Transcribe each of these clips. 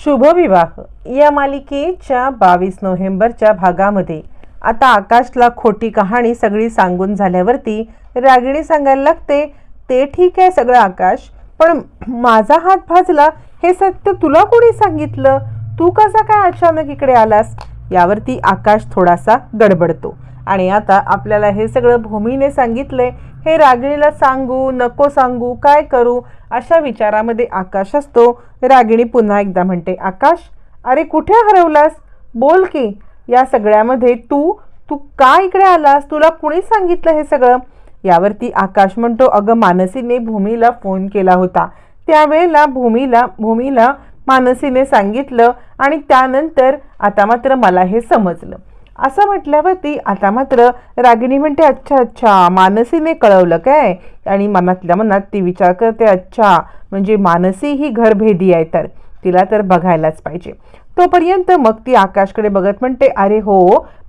शुभविवाह. या मालिकेच्या बावीस नोव्हेंबरच्या भागामध्ये आता आकाशला खोटी कहाणी सगळी सांगून झाल्यावरती रागिणी सांगायला लागते ते ठीक आहे सगळं आकाश पण माझा हात भाजला हे सत्य तुला कोणी सांगितलं? तू कसा काय अचानक इकडे आलास? यावरती आकाश थोडासा गडबडतो. आणि आता आपल्याला हे सगळं भूमीने सांगितलंय हे रागिणीला सांगू नको सांगू काय करू अशा विचारामध्ये आकाश असतो. रागिणी पुन्हा एकदा म्हणते आकाश अरे कुठे हरवलास? बोल की या सगळ्यामध्ये तू तू का इकडे आलास? तुला कुणी सांगितलं हे सगळं? यावरती आकाश म्हणतो अगं मानसीने भूमीला फोन केला होता. त्यावेळेला भूमीला भूमीला मानसीने सांगितलं आणि त्यानंतर आता मात्र मला हे समजलं. असं म्हटल्यावरती आता मात्र रागिणी म्हणते अच्छा अच्छा मानसीने कळवलं काय? आणि मनातल्या मनात ती विचार करते अच्छा म्हणजे मानसी ही घरभेदी आहे तर तिला तर बघायलाच पाहिजे. तोपर्यंत मग ती आकाशकडे बघत म्हणते अरे हो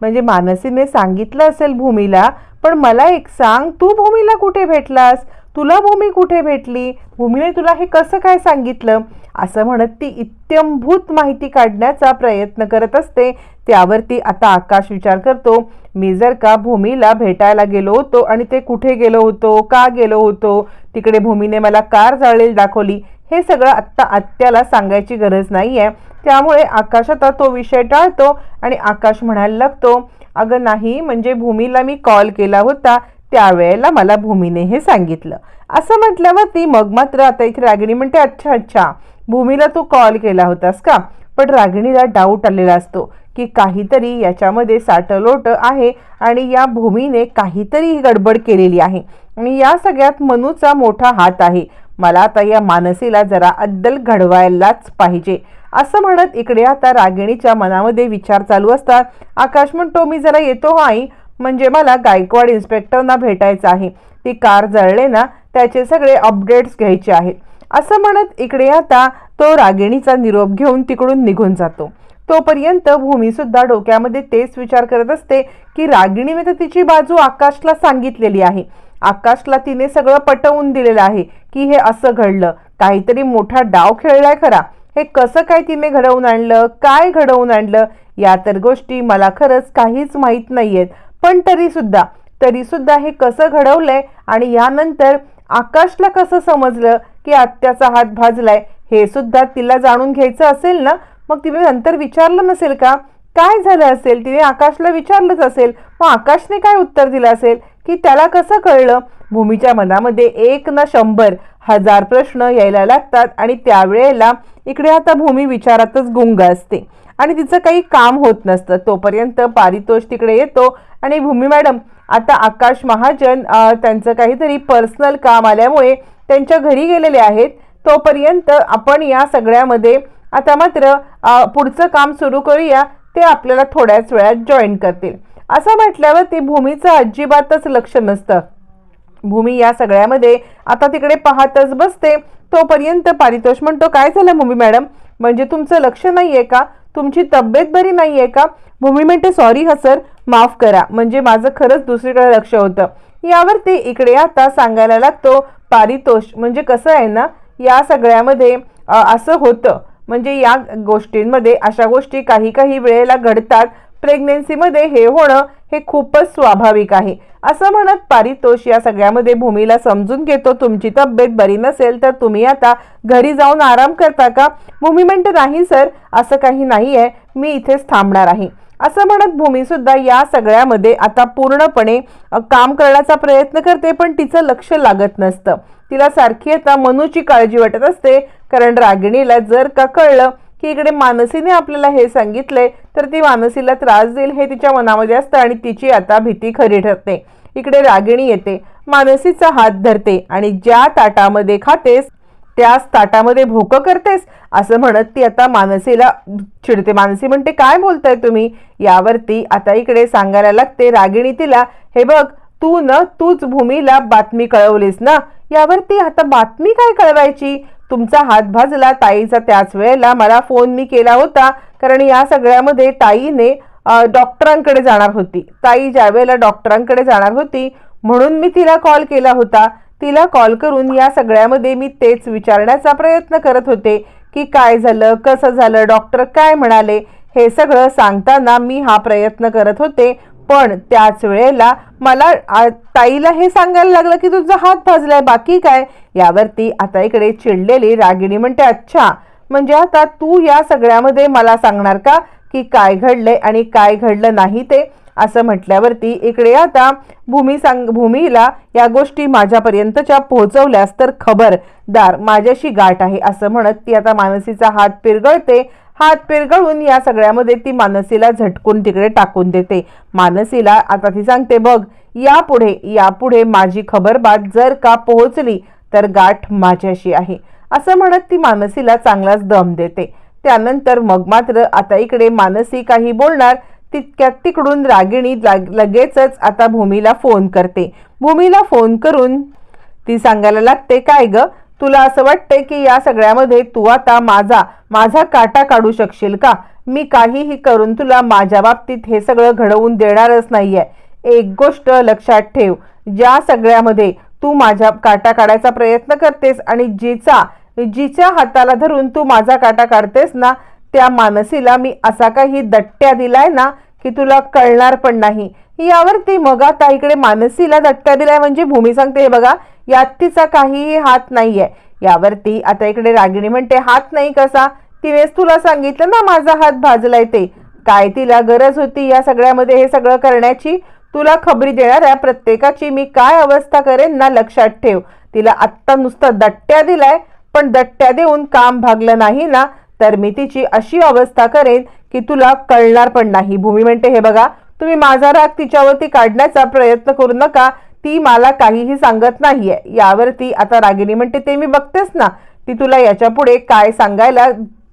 म्हणजे मानसीने सांगितलं असेल भूमीला पण मला एक सांग तू भूमीला कुठे भेटलास? तुला भूमी कुठे भेटली? भूमीने तुला हे कसं काय सांगितलं? असं म्हणत ती इत्यंभूत माहिती काढण्याचा प्रयत्न करत असते. त्यावरती आता आकाश विचार करतो मी जर का भूमीला भेटायला गेलो होतो आणि ते कुठे गेलो होतो का गेलो होतो तिकडे भूमीने मला कार जाळलेली दाखवली हे सगळं आत्ता आत्याला सांगायची गरज नाही आहे त्यामुळे आकाश आता तो विषय टाळतो आणि आकाश म्हणायला लागतो अगं नाही म्हणजे भूमीला मी कॉल केला होता त्यावेळेला मला भूमीने हे सांगितलं. असं म्हटल्यावरती मग मात्र आता इथे रागिणी म्हणते अच्छा अच्छा भूमीला तू कॉल केला होतास का? पण रागिणीला डाऊट आलेला असतो की काहीतरी याच्यामध्ये साठलोट आहे आणि या भूमीने काहीतरी गडबड केलेली आहे. आणि या सगळ्यात मनूचा मोठा हात आहे. मला आता या मानसीला जरा अद्दल घडवायलाच पाहिजे. असं म्हणत इकडे आता रागिणीच्या मनामध्ये विचार चालू असतात आकाश म्हणतो मी जरा येतो आई. म्हणजे मला गायकवाड इन्स्पेक्टरना भेटायचं आहे. ती कार जळले ना त्याचे सगळे अपडेट्स घ्यायचे आहेत. असं म्हणत इकडे आता तो रागिणीचा निरोप घेऊन तिकडून निघून जातो. तोपर्यंत भूमीसुद्धा डोक्यामध्ये तेच विचार करत असते की रागिणीने तर तिची बाजू आकाशला सांगितलेली आहे. आकाशला तिने सगळं पटवून दिलेलं आहे की हे असं घडलं. काहीतरी मोठा डाव खेळलाय खरा. हे कसं काय तिने घडवून आणलं? काय घडवून आणलं? या तर गोष्टी मला खरंच काहीच माहीत नाहीयेत. पण तरीसुद्धा तरीसुद्धा हे कसं घडवलंय आणि यानंतर आकाशला कसं समजलं? की आत्याचा हात भाजलाय हे सुद्धा तिला जाणून घ्यायचं असेल ना? मग तिने नंतर विचारलं नसेल का? काय झालं असेल? तिने आकाशला विचारलंच असेल. मग आकाशने काय उत्तर दिलं असेल? की त्याला कसं कळलं? भूमीच्या मनामध्ये एक ना शंभर हजार प्रश्न यायला लागतात आणि त्यावेळेला इकडे आता भूमी विचारातच गुंग असते. आणि तिचं काही काम होत नसतं. तोपर्यंत पारितोष तिकडे येतो आणि भूमी मॅडम आता आकाश महाजन त्यांचं काहीतरी पर्सनल काम आल्यामुळे त्यांच्या घरी गेलेले आहेत तोपर्यंत आपण या सगळ्यामध्ये आता मात्र पुढचं काम सुरू करूया ते आपल्याला थोड्याच वेळात जॉईन करतील. असं म्हटल्यावर ते भूमीचं अजिबातच लक्ष नसतं. भूमी या सगळ्यामध्ये आता तिकडे पाहतच बसते तोपर्यंत पारितोष म्हणतो काय झालं भूमी मॅडम? म्हणजे तुमचं लक्ष नाही आहे का? तुमची तब्येत बरी नाही आहे का? भूमी म्हणते सॉरी हा सर माफ करा. म्हणजे माझं खरंच दुसरीकडे लक्ष होतं. यावर ते इकडे आता सांगायला लागतो पारितोष. म्हणजे कसं आहे ना या सगळ्यामध्ये असं होतं. म्हणजे या गोष्टींमध्ये अशा गोष्टी काही काही वेळेला घडतात. प्रेग्नेन्सीमध्ये हे होणं हे खूपच स्वाभाविक आहे. असं म्हणत पारितोष या सगळ्यामध्ये भूमीला समजून घेतो. तुमची तब्येत बरी नसेल तर तुम्ही आता घरी जाऊन आराम करता का? भूमी म्हणते नाही सर असं काही नाही आहे मी इथेच थांबणार आहे. असं म्हणत भूमी सुद्धा या सगळ्यामध्ये आता पूर्णपणे काम करण्याचा प्रयत्न करते पण तिचं लक्ष लागत नसतं. तिला सारखी आता मनूची काळजी वाटत असते. कारण रागिणीला जर का कळलं की इकडे मानसीने आपल्याला हे सांगितलंय तर ती मानसीला त्रास देईल हे तिच्या मनामध्ये असतं आणि तिची आता भीती खरी ठरते. इकडे रागिणी येते. मानसीचा हात धरते आणि ज्या ताटामध्ये खातेस त्याच ताटामध्ये भोकं करतेस? असं म्हणत ती आता मानसीला चिडते. मानसी म्हणते काय बोलताय तुम्ही? यावरती आता इकडे सांगायला लागते रागिणी तिला हे बघ तू न तूच भूमीला बातमी कळवलीस ना? यावरती आता बातमी काय कळवायची? तुमचा हात भाजला ताईचा त्याच वेळेला मला फोन मी केला होता कारण या सगळ्यामध्ये ताईने डॉक्टरांकडे जाणार होती. ताई ज्या वेळेला डॉक्टरांकडे जाणार होती म्हणून मी तिला कॉल केला होता. तिला कॉल करून या सगळ्यामध्ये मी तेच विचारण्याचा प्रयत्न करत होते की काय झालं कसं झालं डॉक्टर काय म्हणाले हे सगळं सांगताना मी हा प्रयत्न करत होते. पण त्याच वेळेला मला आ, ताईला हे सांगायला लागलं की तुझा हात भाजलाय बाकी काय? यावरती आता इकडे चिडलेली रागिणी म्हणते अच्छा म्हणजे आता तू या सगळ्यामध्ये मला सांगणार का की काय घडलंय आणि काय घडलं नाही ते? असं म्हटल्यावरती इकडे आता भूमी सांग भूमीला या गोष्टी माझ्यापर्यंतच्या पोहोचवल्यास तर खबरदार माझ्याशी गाठ आहे असं म्हणत ती आता मानसीचा हात पिरगळते. हात पिरगळून या सगळ्यामध्ये ती मानसीला झटकून तिकडे टाकून देते. मानसीला आता ती सांगते बघ यापुढे यापुढे माझी खबरबात जर का पोहोचली तर गाठ माझ्याशी आहे. असं म्हणत ती मानसीला चांगलाच दम देते. त्यानंतर मग मात्र आता इकडे मानसी काही बोलणार तितक्यात तिकडून रागिणी लाग- लगेचच आता भूमीला फोन करते. भूमीला फोन करून ती सांगायला लागते काय ग? तुला असं वाटतंय की या सगळ्यामध्ये तू आता माझा माझा काटा काढू शकशील का? मी काहीही करून तुला माझ्या बाबतीत हे सगळं घडवून देणारच नाहीये. एक गोष्ट लक्षात ठेव ज्या सगळ्यामध्ये तू माझ्या काटा काढायचा प्रयत्न करतेस आणि जिचा जिच्या हाताला धरून तू माझा काटा काढतेस ना त्या मानसीला मी असा काही दट्ट्या दिलाय ना की तुला कळणार पण नाही. यावरती मग आता इकडे मानसीला दट्ट्या दिलाय म्हणजे भूमी सांगते हे बघा यात तिचा काहीही हात नाहीये. यावरती आता इकडे रागिणी म्हणते हात नाही कसा? तिनेच तुला सांगितलं ना माझा हात भाजलाय ते. काय तिला गरज होती या सगळ्यामध्ये हे सगळं करण्याची? तुला खबरी देणाऱ्या प्रत्येकाची मी काय अवस्था करेन ना लक्षात ठेव. तिला आत्ता नुसतं दट्ट्या दिलाय पण दट्ट्या देऊन काम भागलं नाही ना तर मी तिची अशी अवस्था करेन की तुला कळणार पण नाही. भूमी म्हणते हे बघा तुम्ही माझा राग तिच्यावरती काढण्याचा प्रयत्न करू नका. ती मला काहीही सांगत नाहीये. यावरती आता रागिणी म्हणते ते मी बघतेच ना. ती तुला याच्यापुढे काय सांगायला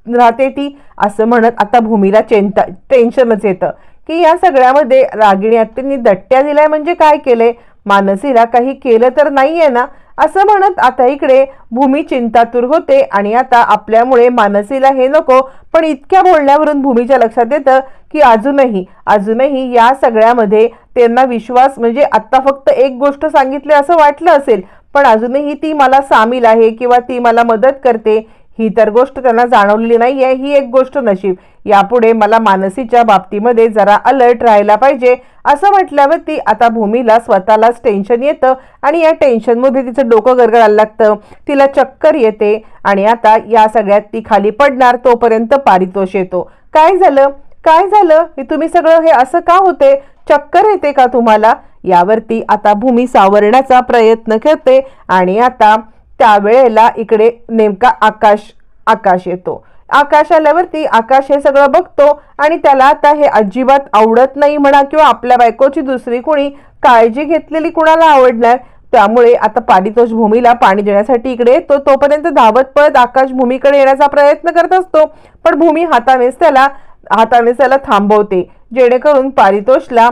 राहते ती? असं म्हणत आता भूमीला चिंता टेन्शनच येतं. की या सगळ्यामध्ये रागिणी आत्यांनी दट्ट्या दिल्या म्हणजे काय केलंय मानसीला काही केलं तर नाहीये ना? असं म्हणत आता इकडे भूमी चिंतातूर होते आणि आता आपल्यामुळे मानसीला हे नको पण इतक्या बोलण्यावरून भूमीच्या लक्षात येतं की अजूनही अजूनही या सगळ्यामध्ये त्यांना विश्वास म्हणजे आत्ता फक्त एक गोष्ट सांगितली असं वाटलं असेल पण अजूनही ती मला सामील आहे किंवा ती मला मदत करते ही तर गोष्ट त्यांना जाणवलेली नाही आहे ही एक गोष्ट नशीब. यापुढे मला मानसीच्या बाबतीमध्ये जरा अलर्ट राहायला पाहिजे असं म्हटल्यावर ती आता भूमीला स्वतःलाच टेन्शन येतं आणि या टेन्शनमध्ये तिचं डोकं गरगडायला लागतं. तिला चक्कर येते आणि आता या सगळ्यात ती खाली पडणार तोपर्यंत पारितोष येतो. काय झालं? काय झालं? हे तुम्ही सगळं हे असं का होते? चक्कर येते का तुम्हाला? यावरती आता भूमी सावरण्याचा प्रयत्न करते आणि आता त्यावेळेला इकडे नेमका आकाश आकाश येतो. आकाश आल्यावरती आकाश हे सगळं बघतो आणि त्याला आता हे अजिबात आवडत नाही म्हणा किंवा आपल्या बायकोची दुसरी कोणी काळजी घेतलेली कुणाला आवडणार त्यामुळे आता पारितोष भूमीला पाणी देण्यासाठी इकडे येतो. तोपर्यंत धावत पळत आकाश भूमीकडे येण्याचा प्रयत्न करत असतो पण भूमी हातानेच त्याला हातानेच त्याला थांबवते. जेणेकरून पारितोषला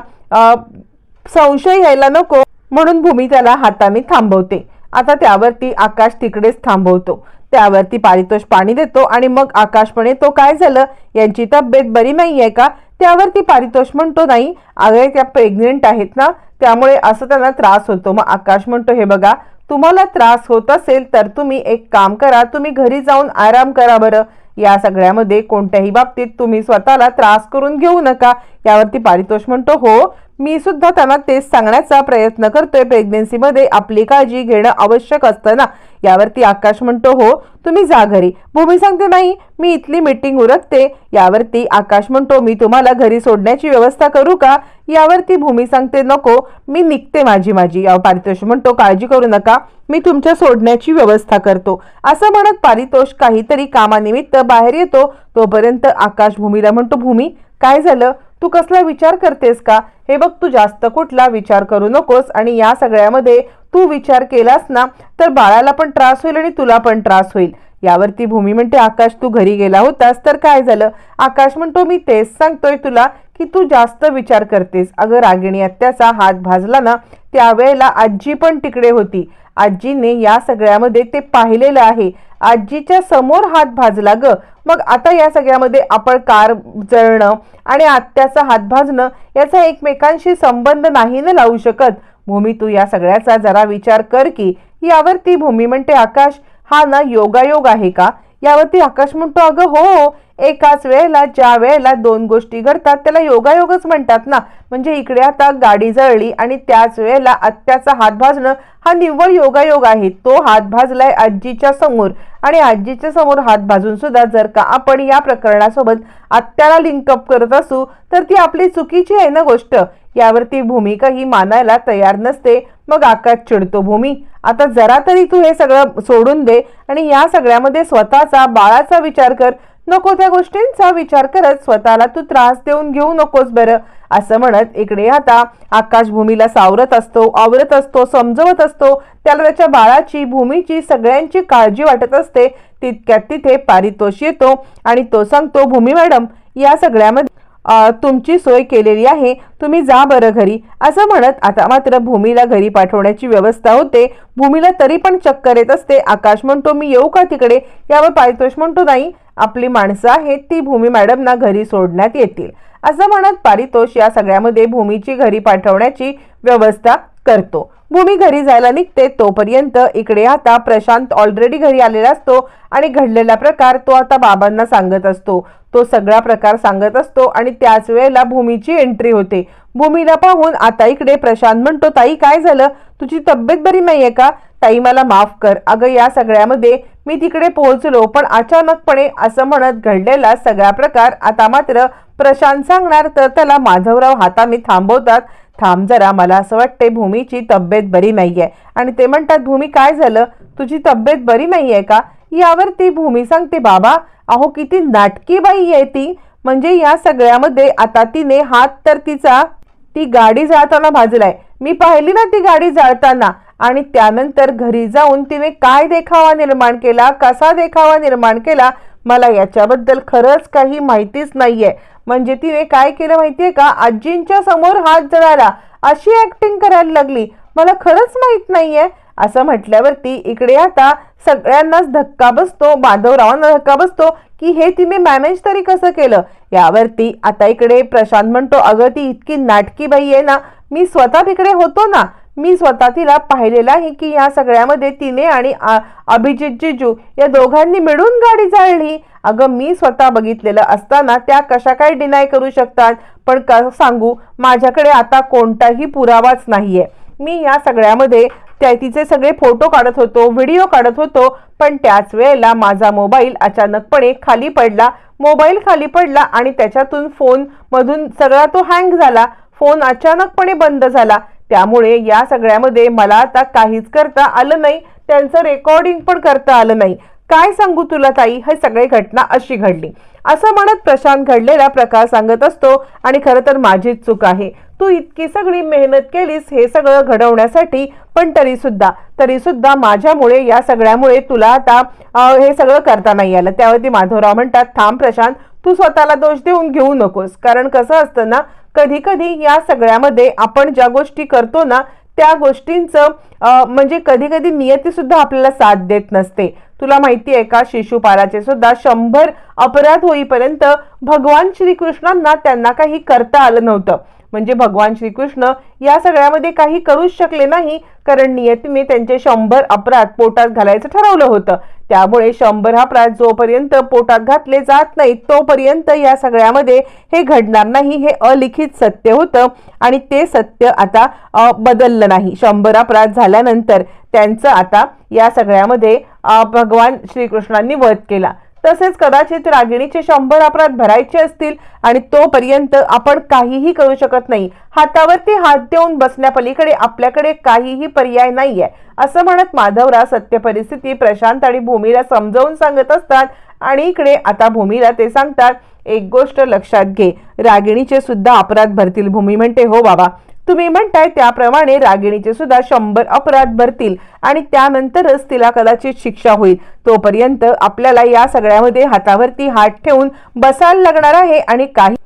संशय यायला नको म्हणून भूमी त्याला हाताने थांबवते. आता त्यावरती आकाश तिकडेच थांबवतो. त्यावरती पारितोष पाणी देतो आणि मग आकाश तो काय झालं? यांची तब्येत बरी नाही आहे का? त्यावरती पारितोष म्हणतो नाही अगं त्या प्रेग्नेंट आहेत ना त्यामुळे असं त्यांना त्रास होतो. मग आकाश म्हणतो हे बघा तुम्हाला त्रास होत असेल तर तुम्ही एक काम करा तुम्ही घरी जाऊन आराम करा बरं. या सगळ्यामध्ये कोणत्याही बाबतीत तुम्ही स्वतःला त्रास करून घेऊ नका. यावरती पारितोष म्हणतो हो मी सुद्धा त्यांना तेच सांगण्याचा प्रयत्न करतोय. प्रेग्नेन्सीमध्ये आपली काळजी घेणं आवश्यक असतं ना? यावरती आकाश म्हणतो हो तुम्ही जा घरी. भूमी सांगते नाही मी इथली मीटिंग उरकते. यावरती आकाश म्हणतो मी तुम्हाला घरी सोडण्याची व्यवस्था करू का? यावरती भूमी सांगते नको मी निघते माझी माझी. या पारितोष म्हणतो काळजी करू नका मी तुमच्या सोडण्याची व्यवस्था करतो. असं म्हणत पारितोष काहीतरी कामानिमित्त बाहेर येतो. तोपर्यंत आकाश भूमीला म्हणतो भूमी काय झालं? तू कसला विचार करतेस का? हे बघ तू जास्त कुठला विचार करू नकोस आणि या सगळ्यामध्ये तू विचार केलास ना तर बाळाला पण त्रास होईल आणि तुला पण त्रास होईल. यावरती भूमी म्हणते आकाश तू घरी गेला होतास तर काय झालं? आकाश म्हणतो मी तेच सांगतोय तुला की तू जास्त विचार करतेस. अगं रागिणी आत्याचा हात भाजला ना त्यावेळेला आजी पण तिकडे होती. आजीने या सगळ्यामध्ये ते पाहिलेलं आहे. आजीच्या समोर हात भाजला ग. मग आता या सगळ्यामध्ये आपण कार जळणं आणि आत्याचा हात भाजणं याचा एकमेकांशी संबंध नाही ना लावू शकत. भूमी तू या सगळ्याचा जरा विचार कर की यावरती भूमी म्हणते आकाश हा ना योगायोग आहे का? यावरती आकाश म्हणतो अगं हो, हो. एकाच वेळेला ज्या वेळेला दोन गोष्टी घडतात त्याला योगायोगच म्हणतात ना. म्हणजे इकडे आता गाडी जळली आणि त्याच वेळेला आत्याचा हात भाजणं हा निव्वळ योगायोग आहे. तो हात भाजलाय आजीच्या समोर आणि आजीच्या समोर हात भाजून सुद्धा जर का आपण या प्रकरणासोबत आत्याला लिंकअप करत असू तर ती आपली चुकीची आहे ना गोष्ट. यावरती भूमिका ही मानायला तयार नसते. मग आकाश चिडतो भूमी आता जरा तरी तू हे सगळं सोडून दे आणि या सगळ्यामध्ये स्वतःचा बाळाचा विचार कर. नको त्या गोष्टींचा विचार करत स्वतःला तू त्रास देऊन घेऊ नकोस बरं असं म्हणत इकडे आता आकाश भूमीला सावरत असतो आवरत असतो समजवत असतो. त्याला त्याच्या बाळाची भूमीची सगळ्यांची काळजी वाटत असते. तितक्यात तिथे पारितोष येतो आणि तो सांगतो भूमी मॅडम या सगळ्यामध्ये तुमची सोय केलेली आहे तुम्ही जा बरं घरी. असं म्हणत आता मात्र भूमीला घरी पाठवण्याची व्यवस्था होते. भूमीला तरी पण चक्कर येत असते. आकाश म्हणतो मी येऊ का तिकडे? यावर पारितोष म्हणतो नाही. आपली माणसं आहेत ती भूमी मॅडमना घरी सोडण्यात येतील. असं म्हणत पारितोष या सगळ्यामध्ये भूमीची घरी पाठवण्याची व्यवस्था करतो. भूमी घरी जायला निघते तोपर्यंत इकडे आता प्रशांत ऑलरेडी घरी आलेला असतो आणि घडलेला प्रकार तो आता बाबांना सांगत असतो. तो सगळा प्रकार सांगत असतो आणि त्याच वेळेला भूमीची एंट्री होते. भूमीला पाहून आता इकडे प्रशांत म्हणतो ताई काय झालं? तुझी तब्येत बरी नाहीये का? ताई मला माफ कर. अगं या सगळ्यामध्ये मी तिकडे पोहोचलो पण अचानकपणे असं म्हणत घडलेला सगळा प्रकार आता मात्र प्रशांत सांगणार तर त्याला माधवराव हाताने थांबवतात. थांब जरा मला असं वाटते भूमीची तब्येत बरी नाही आहे आणि ते म्हणतात भूमी काय झालं? तुझी तब्येत बरी नाही आहे का? यावर ती भूमी सांगते बाबा अहो किती नाटकी बाई आहे ती. म्हणजे या सगळ्यामध्ये आता तिने हात तर तिचा ती गाडी जाळताना भाजलाय. मी पाहिली ना ती गाडी जाळताना आणि त्यानंतर घरी जाऊन तिने काय देखावा निर्माण केला कसा देखावा निर्माण केला मला याच्याबद्दल खरंच काही माहितीच नाहीये. म्हणजे तिने काय केलं माहितीये का? आजींच्या समोर हात जळाला. अशी ऍक्टिंग करायला लागली. मला खरंच माहीत नाहीये. असं म्हटल्यावरती इकडे आता सगळ्यांनाच धक्का बसतो. माधवरावांना धक्का बसतो की हे तिने मॅनेज तरी कसं केलं? यावरती आता इकडे प्रशांत म्हणतो अगं ती इतकी नाटकी बाई आहे ना मी स्वतः तिकडे होतो ना मी स्वतः तिला पाहिलेलं आहे की या सगळ्यामध्ये तिने आणि अभिजित जिजू या दोघांनी मिळून गाडी जाळली अगं मी स्वतः बघितलेलं असताना त्या कशा काय डिनाय करू शकतात? पण का सांगू माझ्याकडे आता कोणताही पुरावाच नाहीये. मी या सगळ्यामध्ये त्या तिचे सगळे फोटो काढत होतो व्हिडिओ काढत होतो पण त्याच वेळेला माझा मोबाईल अचानकपणे खाली पडला. मोबाईल खाली पडला आणि त्याच्यातून फोनमधून सगळा तो हँग झाला. फोन अचानकपणे बंद झाला. त्यामुळे या सगळ्यामध्ये मला आता काहीच करता आलं नाही. त्यांचं रेकॉर्डिंग पण करता आलं नाही. काय सांगू तुला ताई? हे सगळे घटना अशी घडली. असं म्हणत प्रशांत घडलेला प्रकार सांगत असतो आणि खरं तर माझीच चूक आहे. तू इतकी सगळी मेहनत केलीस हे सगळं घडवण्यासाठी पण तरी सुद्धा तरी सुद्धा माझ्यामुळे या सगळ्यामुळे तुला आता हे सगळं करता नाही आलं. त्यावरती माधवराव म्हणतात थांब प्रशांत तू स्वतःला दोष देऊन घेऊ नकोस. कारण कसं असतं ना कधी कधी या सगळ्यामध्ये आपण ज्या गोष्टी करतो ना त्या गोष्टींचं म्हणजे कधी कधी नियती सुद्धा आपल्याला साथ देत नसते. तुला माहिती आहे का शिशुपालाचे सुद्धा शंभर अपराध होईपर्यंत भगवान श्रीकृष्णांना त्यांना काही करता आलं नव्हतं. म्हणजे भगवान श्रीकृष्ण या सगळ्यामध्ये काही करूच शकले नाही कारण नियतीने त्यांचे शंभर अपराध पोटात घालायचं ठरवलं होतं. त्यामुळे शंभर अपराध जोपर्यंत पोटात घातले जात नाहीत तोपर्यंत या सगळ्यामध्ये हे घडणार नाही हे अलिखित सत्य होतं. आणि ते सत्य आता बदललं नाही. शंभर अपराध झाल्यानंतर त्यांचं आता या सगळ्यामध्ये भगवान श्रीकृष्णांनी वध केला. तसेच कदाचित रागिणीचे शंभर अपराध भरायचे असतील आणि तोपर्यंत आपण काहीही करू शकत नाही. हातावरती हात देऊन बसण्यापलीकडे आपल्याकडे काहीही पर्याय नाहीये असं म्हणत माधवराव सत्य परिस्थिती प्रशांत आणि भूमीला समजावून सांगत असतात. आणि इकडे आता भूमीला ते सांगतात एक गोष्ट लक्षात घे रागिणीचे सुद्धा अपराध भरतील. भूमी म्हणते हो बाबा तुम्ही म्हणताय त्याप्रमाणे रागिणीचे सुद्धा शंभर अपराध भरतील आणि त्यानंतरच तिला कदाचित शिक्षा होईल. तोपर्यंत आपल्याला या सगळ्यामध्ये हातावरती हात ठेवून बसायला लागणार आहे आणि काही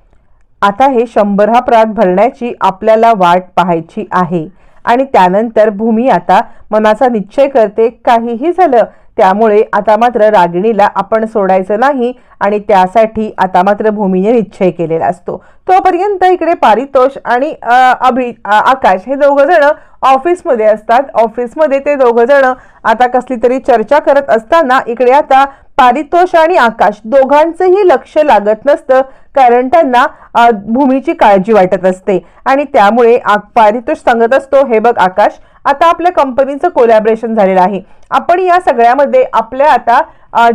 आता हे शंभर अपराध भरण्याची आपल्याला वाट पाहायची आहे. आणि त्यानंतर भूमी आता मनाचा निश्चय करते काहीही झालं त्यामुळे आता मात्र रागिणीला आपण सोडायचं नाही आणि त्यासाठी आता मात्र भूमीने निश्चय केलेला असतो. तोपर्यंत इकडे पारितोष आणि अभि आकाश हे दोघ जण ऑफिसमध्ये असतात. ऑफिसमध्ये ते दोघ जण आता कसली तरी चर्चा करत असताना इकडे आता पारितोष आणि आकाश दोघांचंही लक्ष लागत नसतं कारण त्यांना भूमीची काळजी वाटत असते. आणि त्यामुळे आ- पारितोष सांगत असतो हे बघ आकाश आता आपल्या कंपनीचं कोलॅबरेशन झालेलं आहे. आपण या सगळ्यामध्ये आपल्या आता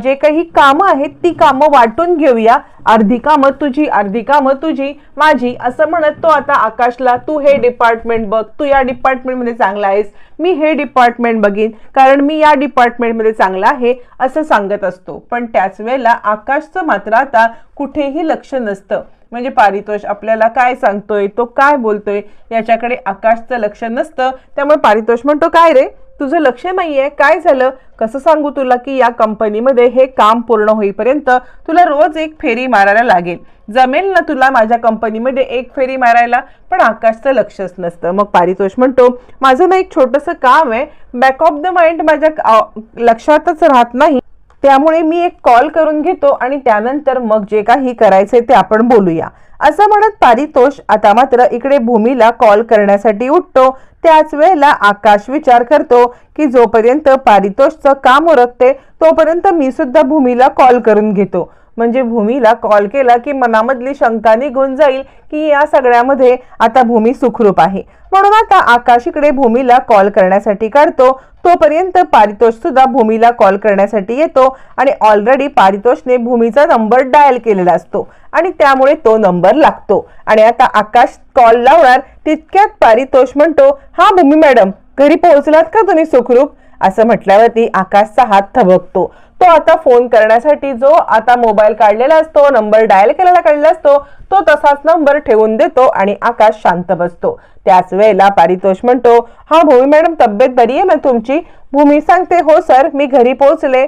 जे काही कामं आहेत ती कामं वाटून घेऊया. अर्धी कामं तुझी अर्धी कामं तुझी माझी असं म्हणत तो आता आकाशला तू हे डिपार्टमेंट बघ तू या डिपार्टमेंटमध्ये चांगला आहेस. मी हे डिपार्टमेंट बघीन कारण मी या डिपार्टमेंटमध्ये चांगला आहे असं सांगत असतो. पण त्याच वेळेला आकाशचं मात्र आता कुठेही लक्ष नसतं. म्हणजे पारितोष आपल्याला काय सांगतोय तो काय बोलतोय याच्याकडे आकाशचं लक्ष नसतं. त्यामुळे पारितोष म्हणतो काय रे? तुझं लक्ष नाही आहे काय झालं? कसं सांगू तुला की या कंपनीमध्ये हे काम पूर्ण होईपर्यंत तुला रोज एक फेरी मारायला लागेल. जमेल ना तुला माझ्या कंपनीमध्ये एक फेरी मारायला पण आकाशचं लक्षच नसतं. मग पारितोष म्हणतो माझं ना एक छोटंसं काम आहे. बॅक ऑफ द माइंड माझ्या लक्षातच राहत नाही. त्यामुळे मी एक कॉल करून घेतो आणि त्यानंतर मग जे काही करायचे ते आपण बोलूया. असं म्हणत पारितोष आता मात्र इकडे भूमीला कॉल करण्यासाठी उठतो. त्याच वेळेला आकाश विचार करतो की जोपर्यंत पारितोषचं काम उरकते तोपर्यंत मी सुद्धा भूमीला कॉल करून घेतो. म्हणजे भूमीला कॉल केला की मनामधली शंका निघून जाईल की या सगळ्यामध्ये आता भूमी सुखरूप आहे. म्हणून आता आकाश इकडे भूमीला कॉल करण्यासाठी काढतो. तोपर्यंत पारितोष सुद्धा भूमीला कॉल करण्यासाठी येतो आणि ऑलरेडी पारितोषने भूमीचा नंबर डायल केलेला असतो. आणि त्यामुळे तो नंबर लागतो. आणि आता आकाश कॉल लावणार तितक्यात पारितोष म्हणतो हा भूमी मॅडम घरी पोहोचलात का तुम्ही सुखरूप? असं म्हटल्यावरती आकाशचा हात थबकतो. तो आता फोन करण्यासाठी जो आता मोबाईल काढलेला असतो नंबर डायल केलेला काढलेला असतो तो तसाच नंबर ठेवून देतो आणि आकाश शांत बसतो. त्याच वेळेला पारितोष म्हणतो हा भूमी मॅडम तब्येत बरी आहे? मग तुमची? भूमी सांगते हो सर मी घरी पोहोचले.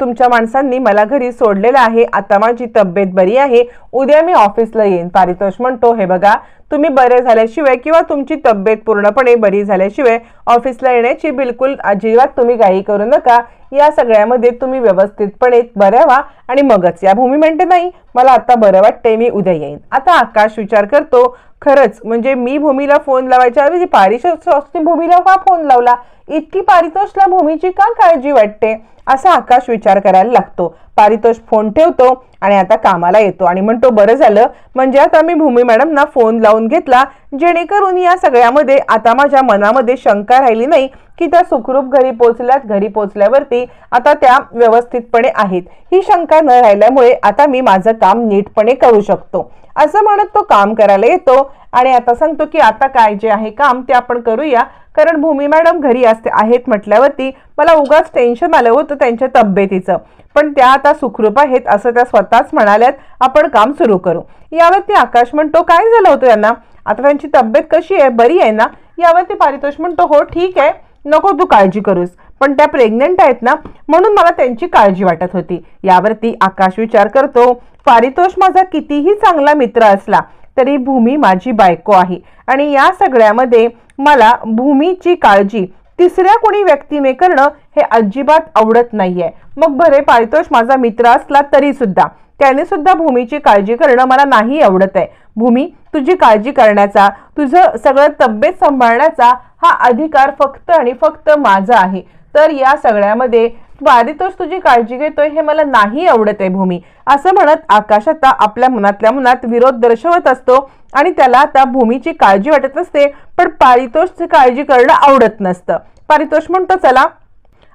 तुमच्या माणसांनी मला घरी सोडलेलं आहे. आता माझी तब्येत बरी आहे. उद्या मी ऑफिसला येईन. पारितोष म्हणतो हे बघा तुम्ही बरे झाल्याशिवाय किंवा तुमची तब्येत पूर्णपणे बरी झाल्याशिवाय ऑफिसला येण्याची बिलकुल अजिबात तुम्ही घाई करू नका. या सगळ्यामध्ये तुम्ही व्यवस्थितपणे बरं व्हा आणि मगच या. भूमी म्हणते नाही मला आता बरं वाटतंय मी उद्या येईन. आता आकाश विचार करतो खरंच म्हणजे मी भूमीला फोन लावायच्या ऐवजी पारितोषने भूमीला का फोन लावला? इतकी पारितोषला भूमीची का काळजी वाटते? असा आकाश विचार करायला लागतो. पारितोष फोन ठेवतो आणि आता कामाला येतो आणि म्हणतो बरं झालं म्हणजे आता मी भूमी मॅडमना फोन लावून घेतला जेणेकरून या सगळ्यामध्ये आता माझ्या मनामध्ये शंका राहिली नाही की त्या सुखरूप घरी पोचल्यात घरी पोचल्यावरती आता त्या व्यवस्थितपणे आहेत. ही शंका न राहिल्यामुळे आता मी माझं काम नीटपणे करू शकतो. असं म्हणत तो काम करायला येतो आणि आता सांगतो की आता काय जे आहे काम ते आपण करूया. कारण भूमी मॅडम घरी असते आहेत म्हटल्यावरती मला उगाच टेन्शन आलं होतं त्यांच्या तब्येतीचं. पण त्या आता सुखरूप आहेत असं त्या स्वतःच म्हणाल्यात आपण काम सुरू करू. यावरती आकाश म्हणतो काय झालं होतं त्यांना आता त्यांची तब्येत कशी आहे? बरी आहे ना? यावरती पारितोष म्हणतो हो ठीक आहे. नको तू काळजी करूस. पण त्या प्रेग्नेंट आहेत ना म्हणून मला त्यांची काळजी वाटत होती. यावरती आकाश विचार करतो पारितोष माझा कितीही चांगला मित्र असला तरी भूमी माझी बायको आहे. आणि या सगळ्यामध्ये मला भूमीची काळजी तिसऱ्या कोणी व्यक्तीने करणं हे अजिबात आवडत नाहीये. मग भरे पारितोष माझा मित्र असला तरी सुद्धा त्याने सुद्धा भूमीची काळजी करणं मला नाही आवडत आहे. भूमी तुझी काळजी करण्याचा तुझं सगळं तब्येत सांभाळण्याचा हा अधिकार फक्त आणि फक्त माझा आहे. तर या सगळ्यामध्ये पारितोष तुझी काळजी घेतोय हे मला नाही आवडत आहे भूमी. असं म्हणत आकाश आता आपल्या मनातल्या मनात विरोध दर्शवत असतो आणि त्याला आता भूमीची काळजी वाटत असते पण पारितोषची काळजी करणं आवडत नसतं. पारितोष म्हणतो चला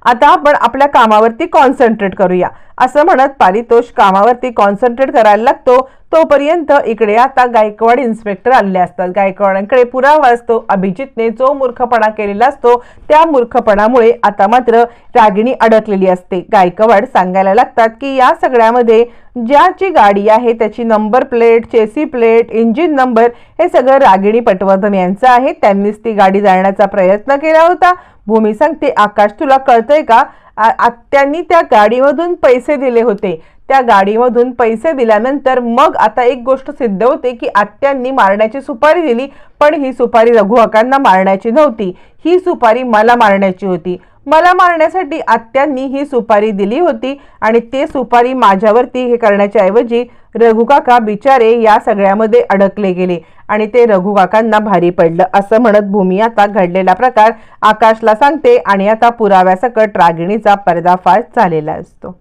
आता आपण आपल्या कामावरती कॉन्सन्ट्रेट करूया. असं म्हणत पारितोष कामावरती कॉन्सन्ट्रेट करायला लागतो. तोपर्यंत इकडे आता गायकवाड इन्स्पेक्टर आलेले असतात. गायकवाडांकडे पुरावा असतो. अभिजितने जो मूर्खपणा केलेला असतो त्या मूर्खपणामुळे आता मात्र रागिणी अडकलेली असते. गायकवाड सांगायला लागतात की या सगळ्यामध्ये ज्याची गाडी आहे त्याची number plate chassis plate engine number हे सगळं रागिणी पटवर्धन यांचं आहे. त्यांनीच ती गाडी जाळण्याचा प्रयत्न केला होता. भूमी सांगते आकाश तुला कळतंय का? त्यांनी आत्यांनी त्या गाडीमधून पैसे दिले होते. त्या गाडीमधून पैसे दिल्यानंतर मग आता एक गोष्ट सिद्ध होते की आत्यांनी मारण्याची सुपारी दिली पण ही सुपारी रघुहकांना मारण्याची नव्हती. ही सुपारी मला मारण्याची होती. मला मारण्यासाठी आत्यांनी ही सुपारी दिली होती आणि ते सुपारी माझ्यावरती हे करण्याच्या ऐवजी रघुकाका बिचारे या सगळ्यामध्ये अडकले गेले आणि ते रघुकाकांना भारी पडलं. असं म्हणत भूमी आता घडलेला प्रकार आकाशला सांगते आणि आता पुराव्यासकट रागिणीचा पर्दाफाश झालेला असतो.